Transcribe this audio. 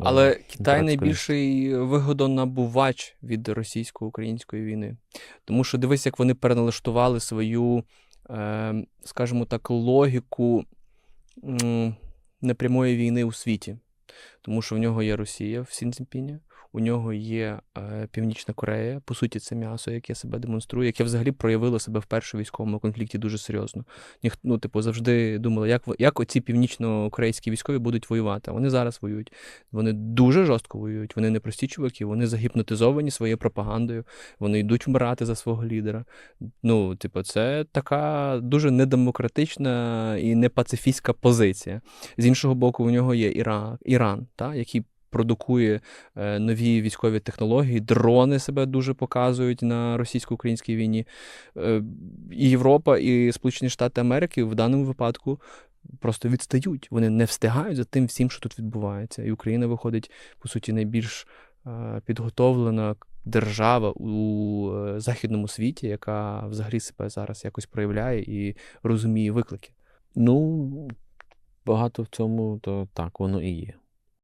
Але е, Китай найбільший вигодонабувач від російсько-української війни. Тому що дивись, як вони переналаштували свою, е, скажімо так, логіку непрямої війни у світі. Тому що в нього є Росія в Сінцзінпіні, у нього є е, Північна Корея. По суті, це м'ясо, яке себе демонструє, яке взагалі проявило себе в першому військовому конфлікті дуже серйозно. Ніх, ну, типу, завжди думали, як, як оці північно-корейські військові будуть воювати. Вони зараз воюють. Вони дуже жорстко воюють. Вони не прості чуваки, вони загіпнотизовані своєю пропагандою, вони йдуть вмирати за свого лідера. Ну, типу, це така дуже недемократична і непацифістська позиція. З іншого боку, у нього є Іра, Іран, та, який продукує е, нові військові технології, дрони себе дуже показують на російсько-українській війні. Е, і Європа, і Сполучені Штати Америки в даному випадку просто відстають. Вони не встигають за тим всім, що тут відбувається. І Україна виходить, по суті, найбільш е, підготовлена держава у західному світі, яка взагалі себе зараз якось проявляє і розуміє виклики. Ну, багато в цьому, то так, воно і є.